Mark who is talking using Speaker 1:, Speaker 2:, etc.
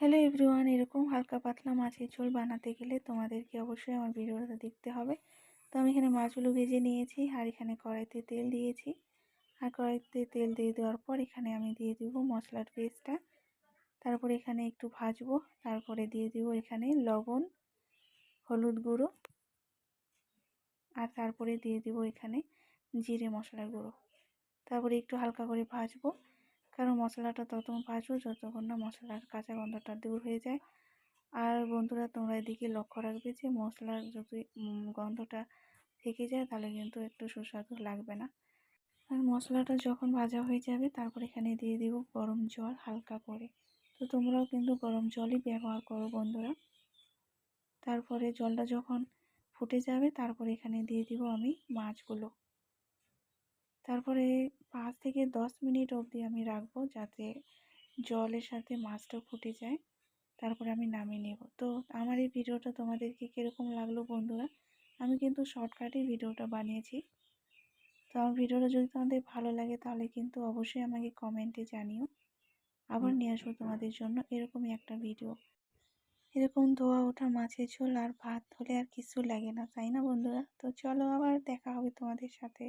Speaker 1: Hello everyone এরকম হালকা পাতলা মাছের ঝোল বানাতে গেলে তোমাদেরকে অবশ্যই আমার ভিডিওটা দেখতে হবে। তো আমি এখানে মাছগুলো ভেজে নিয়েছি আর এখানে কড়াইতে তেল দিয়েছি। আর কড়াইতে তেল দিয়ে দেওয়ার পর এখানে আমি দিয়ে দিব মশলার পেস্টটা। তারপরে এখানে একটু ভাজবো, তারপরে দিয়ে দিব এখানে লবণ, হলুদ গুঁড়ো। আর তারপরে দিয়ে দিব এখানে জিরে মশলার গুঁড়ো। তারপরে একটু হালকা করে ভাজবো। কারণ মশলাটা ততক্ষণ ভাজবো যতক্ষণ না মশলার কাঁচা গন্ধটা দূর হয়ে যায়। আর বন্ধুরা, তোমরা এদিকে লক্ষ্য রাখবে যে মশলার যদি গন্ধটা থেকে যায়, তাহলে কিন্তু একটু সুস্বাদু লাগবে না। আর মশলাটা যখন ভাজা হয়ে যাবে, তারপর এখানে দিয়ে দিব গরম জল হালকা করে। তো তোমরাও কিন্তু গরম জলই ব্যবহার করো বন্ধুরা। তারপরে জলটা যখন ফুটে যাবে, তারপরে এখানে দিয়ে দিব আমি মাছগুলো। তারপরে পাঁচ থেকে দশ মিনিট অবধি আমি রাখব যাতে জলের সাথে মাছটা ফুটে যায়। তারপরে আমি নামিয়ে নেব। তো আমার এই ভিডিওটা তোমাদেরকে কীরকম লাগল বন্ধুরা? আমি কিন্তু শর্টকাটে ভিডিওটা বানিয়েছি। তো আমার ভিডিওটা যদি তোমাদের ভালো লাগে তাহলে কিন্তু অবশ্যই আমাকে কমেন্টে জানিও। আবার নিয়ে আসব তোমাদের জন্য এরকমই একটা ভিডিও। এরকম ধোয়া ওঠা মাছের ঝোল আর ভাত হলে আর কিছু লাগে না, তাই না বন্ধুরা? তো চলো আবার দেখা হবে তোমাদের সাথে।